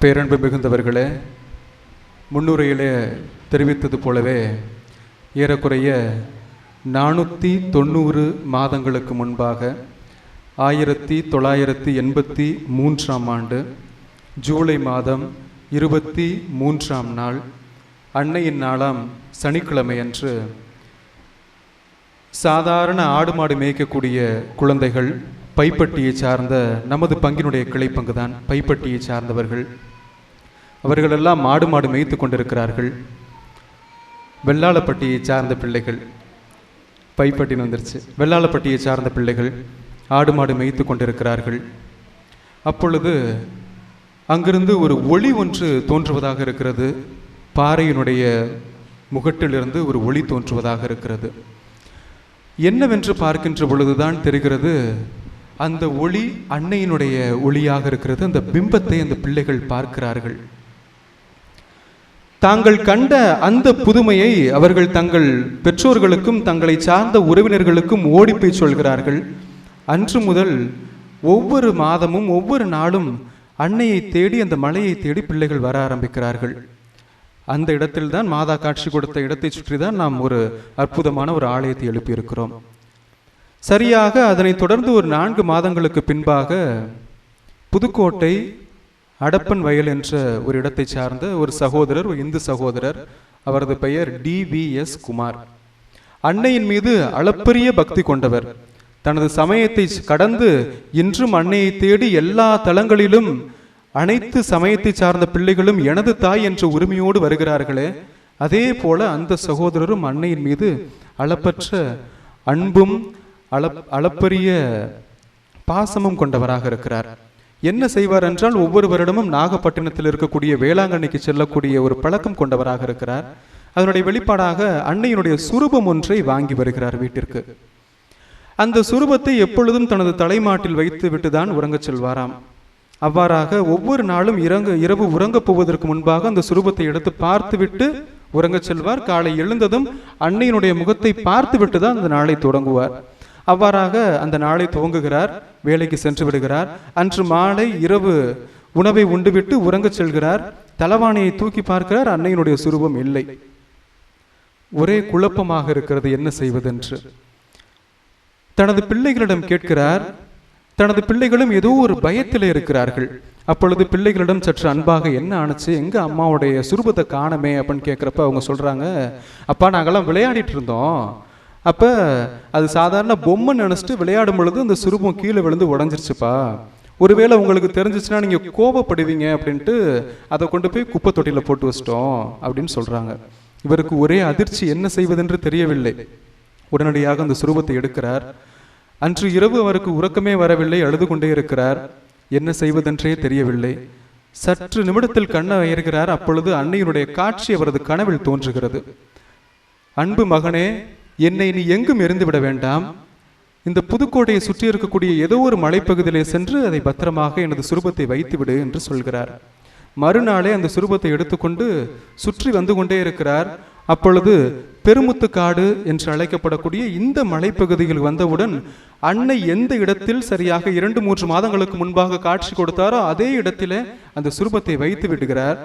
பேரன்பு மிகுந்தவர்களே முன்னுரையிலே தெரிவித்தது போலவே ஏறக்குறைய நானூற்றி தொண்ணூறு மாதங்களுக்கு முன்பாக ஆயிரத்தி தொள்ளாயிரத்தி எண்பத்தி மூன்றாம் ஆண்டு ஜூலை மாதம் இருபத்தி மூன்றாம் நாள் அன்னையின் நாளாம் சனிக்கிழமையன்று சாதாரண ஆடு மாடு மேய்க்கக்கூடிய குழந்தைகள் பைப்பட்டியை சார்ந்த நமது பங்கினுடைய கிளைப்பங்கு தான் பைப்பட்டியை சார்ந்தவர்கள். அவர்களெல்லாம் மாடு மாடு மேய்த்து கொண்டிருக்கிறார்கள். வெள்ளாளப்பட்டியை சார்ந்த பிள்ளைகள். பைப்பட்டின்னு வந்துருச்சு. வெள்ளாளப்பட்டியை சார்ந்த பிள்ளைகள் ஆடு மாடு மேய்த்து கொண்டிருக்கிறார்கள். அப்பொழுது அங்கிருந்து ஒரு ஒளி ஒன்று தோன்றுவதாக இருக்கிறது. பாறையினுடைய முகட்டிலிருந்து ஒரு ஒளி தோன்றுவதாக இருக்கிறது. என்னவென்று பார்க்கின்ற பொழுதுதான் தெரிகிறது அந்த ஒளி அன்னையினுடைய ஒளியாக இருக்கிறது. அந்த பிம்பத்தை அந்த பிள்ளைகள் பார்க்கிறார்கள். தாங்கள் கண்ட அந்த புதுமையை அவர்கள் தங்கள் பெற்றோர்களுக்கும் தங்களை சார்ந்த உறவினர்களுக்கும் ஓடிப்போய் சொல்கிறார்கள். அன்று முதல் ஒவ்வொரு மாதமும் ஒவ்வொரு நாளும் அன்னையை தேடி அந்த மலையை தேடி பிள்ளைகள் வர ஆரம்பிக்கிறார்கள். அந்த இடத்தில்தான் மாதா காட்சி கொடுத்த இடத்தை சுற்றி தான் நாம் ஒரு அற்புதமான ஒரு ஆலயத்தை எழுப்பியிருக்கிறோம். சரியாக அதனைத் தொடர்ந்து ஒரு நான்கு மாதங்களுக்கு பின்பாக புதுக்கோட்டை அடப்பன் வயல் என்ற ஒரு இடத்தை சார்ந்த ஒரு சகோதரர் ஒரு இந்து சகோதரர் அவரது பெயர் டிவிஎஸ் குமார். அன்னையின் மீது அளப்பரிய பக்தி கொண்டவர். தனது சமயத்தை கடந்து இன்றும் அன்னையை தேடி எல்லா தளங்களிலும் அனைத்து சமயத்தை சார்ந்த பிள்ளைகளும் எனது தாய் என்ற உரிமையோடு வருகிறார்களே அதே போல அந்த சகோதரரும் அன்னையின் மீது அளப்பற்ற அன்பும் அளப் அளப்பரிய பாசமும் கொண்டவராக இருக்கிறார். என்ன செய்வார் என்றால் ஒவ்வொரு வருடமும் நாகப்பட்டினத்தில் இருக்கக்கூடிய வேளாங்கண்ணிக்கு செல்லக்கூடிய ஒரு பழக்கம் கொண்டவராக இருக்கிறார். அதனுடைய வெளிப்பாடாக அன்னையினுடைய சுரூபம் ஒன்றை வாங்கி வருகிறார் வீட்டிற்கு. அந்த சுரூபத்தை எப்பொழுதும் தனது தலைமாட்டில் வைத்து விட்டுதான் உறங்கச் செல்வாராம். அவ்வாறாக ஒவ்வொரு நாளும் இறங்க இரவு உறங்கப் போவதற்கு முன்பாக அந்த சுரூபத்தை எடுத்து பார்த்துவிட்டு உறங்கச் செல்வார். காலை எழுந்ததும் அன்னையினுடைய முகத்தை பார்த்துவிட்டு தான் அந்த நாளை தொடங்குவார். அவ்வாறாக அந்த நாளை துவங்குகிறார் வேலைக்கு சென்று விடுகிறார். அன்று மாலை இரவு உணவை உண்டுவிட்டு உறங்கச் செல்கிறார். தலவாணியை தூக்கி பார்க்கிறார் அன்னையினுடைய சுரூபம் இல்லை. ஒரே குழப்பமாக இருக்கிறது என்ன செய்வதென்று. தனது பிள்ளைகளிடம் கேட்கிறார் தனது பிள்ளைகளும் ஏதோ ஒரு பயத்தில் இருக்கிறார்கள். அப்பொழுது பிள்ளைகளிடம் சற்று அன்பாக என்ன ஆணுச்சு? எங்க அம்மாவுடைய சுரூபத்தை காணமே? அப்படின்னு கேட்குறப்ப அவங்க சொல்றாங்க அப்பா நாங்கெல்லாம் விளையாடிட்டு இருந்தோம். அப்போ அது சாதாரண பொம்மை நினச்சிட்டு விளையாடும் பொழுது அந்த சுரூபம் கீழே விழுந்து உடஞ்சிருச்சுப்பா. ஒருவேளை உங்களுக்கு தெரிஞ்சிச்சுன்னா நீங்கள் கோபப்படுவீங்க அப்படின்ட்டு அதை கொண்டு போய் குப்பை தொட்டியில் போட்டு வச்சிட்டோம் அப்படின்னு சொல்கிறாங்க இவருக்கு ஒரே அதிர்ச்சி என்ன செய்வதென்று தெரியவில்லை. உடனடியாக அந்த சுரூபத்தை எடுக்கிறார். அன்று இரவு அவருக்கு உறக்கமே வரவில்லை அழுது கொண்டே இருக்கிறார். என்ன செய்வதென்றே தெரியவில்லை. சற்று நிமிடத்தில் கண்ணை அயர்கிறார். அப்பொழுது அன்னையினுடைய காட்சி அவரது கனவில் தோன்றுகிறது. அன்பு மகனே என்னை நீ எங்கும் எரிந்துவிட வேண்டாம். இந்த புதுக்கோட்டையை சுற்றி இருக்கக்கூடிய ஏதோ ஒரு மலைப்பகுதியிலே சென்று அதை பத்திரமாக எனது சுரூபத்தை வைத்துவிடு என்று சொல்கிறார். மறுநாளே அந்த சுரூபத்தை எடுத்துக்கொண்டு சுற்றி வந்து கொண்டே இருக்கிறார். அப்பொழுது பெருமுத்து காடு என்று அழைக்கப்படக்கூடிய இந்த மலைப்பகுதியில் வந்தவுடன் அன்னை எந்த இடத்தில் சரியாக இரண்டு மூன்று மாதங்களுக்கு முன்பாக காட்சி கொடுத்தாரோ அதே இடத்திலே அந்த சுரூபத்தை வைத்து விடுகிறார்.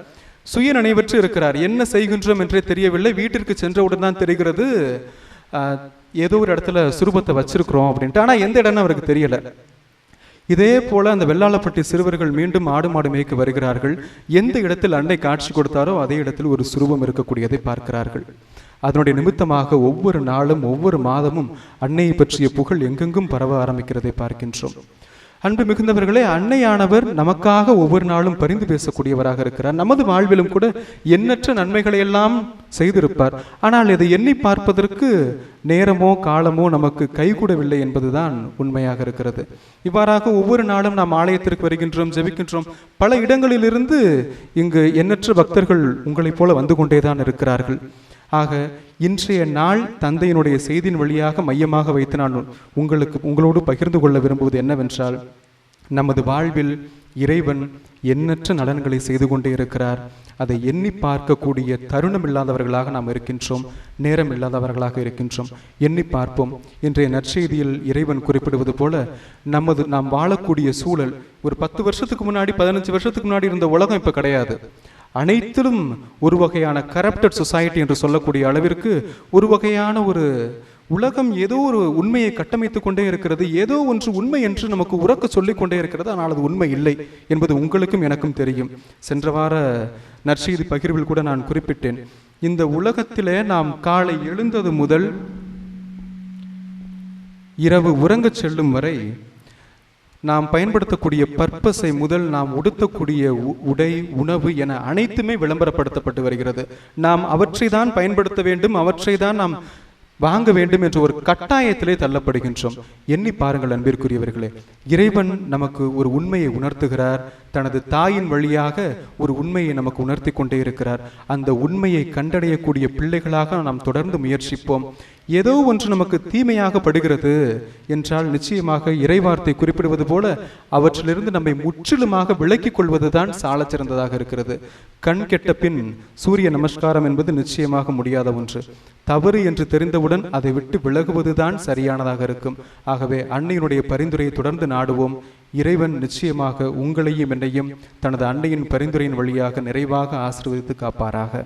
சுய நினைவற்று இருக்கிறார். என்ன செய்கின்றோம் என்றே தெரியவில்லை. வீட்டிற்கு சென்றவுடன் தான் தெரிகிறது. ஏதோ ஒரு இடத்துல சுரூபத்தை வச்சிருக்கிறோம் அப்படின்ட்டு. ஆனால் எந்த இடம்னு அவருக்கு தெரியல. இதே போல அந்த வெள்ளாளப்பட்டி சிறுவர்கள் மீண்டும் ஆடு மாடு மேய்க்க வருகிறார்கள். எந்த இடத்தில் அன்னை காட்சி கொடுத்தாரோ அதே இடத்தில் ஒரு சுரூபம் இருக்கக்கூடியதை பார்க்கிறார்கள். அதனுடைய நிமித்தமாக ஒவ்வொரு நாளும் ஒவ்வொரு மாதமும் அன்னையை பற்றிய புகழ் எங்கெங்கும் பரவ ஆரம்பிக்கிறதை பார்க்கின்றோம். அன்பு மிகுந்தவர்களே அன்னையானவர் நமக்காக ஒவ்வொரு நாளும் பரிந்து பேசக்கூடியவராக இருக்கிறார். நமது வாழ்விலும் கூட எண்ணற்ற நன்மைகளை எல்லாம் செய்திருப்பார். ஆனால் இதை எண்ணி பார்ப்பதற்கு நேரமோ காலமோ நமக்கு கைகூடவில்லை என்பதுதான் உண்மையாக இருக்கிறது. இவ்வாறாக ஒவ்வொரு நாளும் நாம் ஆலயத்திற்கு வருகின்றோம் ஜெபிக்கின்றோம். பல இடங்களிலிருந்து இங்கு எண்ணற்ற பக்தர்கள் உங்களைப் போல வந்து கொண்டேதான் இருக்கிறார்கள். ஆக இன்றைய நாள் தந்தையினுடைய செய்தியின் வழியாக மையமாக வைத்து நான் உங்களுக்கு உங்களோடு பகிர்ந்து கொள்ள விரும்புவது என்னவென்றால் நமது வாழ்வில் இறைவன் எண்ணற்ற நலன்களை செய்து கொண்டே இருக்கிறார். அதை எண்ணி பார்க்கக்கூடிய தருணம் இல்லாதவர்களாக நாம் இருக்கின்றோம் நேரம் இல்லாதவர்களாக இருக்கின்றோம். எண்ணி பார்ப்போம். இன்றைய நற்செய்தியில் இறைவன் குறிப்பிடுவது போல நமது நாம் வாழக்கூடிய சூழல் ஒரு பத்து வருஷத்துக்கு முன்னாடி பதினஞ்சு வருஷத்துக்கு முன்னாடி இருந்த உலகம் இப்போ கிடையாது. அனைத்திலும் ஒரு வகையான கரப்டட் சொசைட்டி என்று சொல்லக்கூடிய அளவிற்கு ஒரு வகையான ஒரு உலகம் ஏதோ ஒரு உண்மையை கட்டமைத்துக் கொண்டே இருக்கிறது ஏதோ ஒன்று உண்மை என்று நமக்கு உறக்க சொல்லிக் கொண்டே இருக்கிறது ஆனால் அது உண்மை இல்லை என்பது உங்களுக்கும் எனக்கும் தெரியும். சென்ற வார நற்செய்தி பகிர்வில் கூட நான் குறிப்பிட்டேன். இந்த உலகத்திலே நாம் காலை எழுந்தது முதல் இரவு உறங்கச் செல்லும் வரை நாம் பயன்படுத்தக்கூடிய பர்பஸை முதல் நாம் உடுத்தக்கூடிய உடை உணவு என அனைத்துமே விளம்பரப்படுத்தப்பட்டு வருகிறது. நாம் அவற்றை தான் பயன்படுத்த வேண்டும் அவற்றை தான் நாம் வாங்க வேண்டும் என்ற ஒரு கட்டாயத்திலே தள்ளப்படுகின்றோம். எண்ணி பாருங்கள் அன்பிற்குரியவர்களே. இறைவன் நமக்கு ஒரு உண்மையை உணர்த்துகிறார். தனது தாயின் வழியாக ஒரு உண்மையை நமக்கு உணர்த்தி கொண்டே இருக்கிறார். அந்த உண்மையை கண்டடையக்கூடிய பிள்ளைகளாக நாம் தொடர்ந்து முயற்சிப்போம். ஏதோ ஒன்று நமக்கு தீமையாக படுகிறது என்றால் நிச்சயமாக இறைவார்த்தை குறிப்பிடுவது போல அவற்றிலிருந்து நம்மை முற்றிலுமாக விலக்கிக் கொள்வதுதான் சாலச் சிறந்ததாக இருக்கிறது. கண் கெட்ட பின் சூரிய நமஸ்காரம் என்பது நிச்சயமாக முடியாத ஒன்று. தவறு என்று தெரிந்தவுடன் அதை விட்டு விலகுவதுதான் சரியானதாக இருக்கும். ஆகவே அன்னையினுடைய பரிந்துரையை தொடர்ந்து நாடுவோம். இறைவன் நிச்சயமாக உங்களையும் என்னையும் தனது அன்னையின் பரிந்துரையின் வழியாக நிறைவாக ஆசிர்வதித்து காப்பாராக.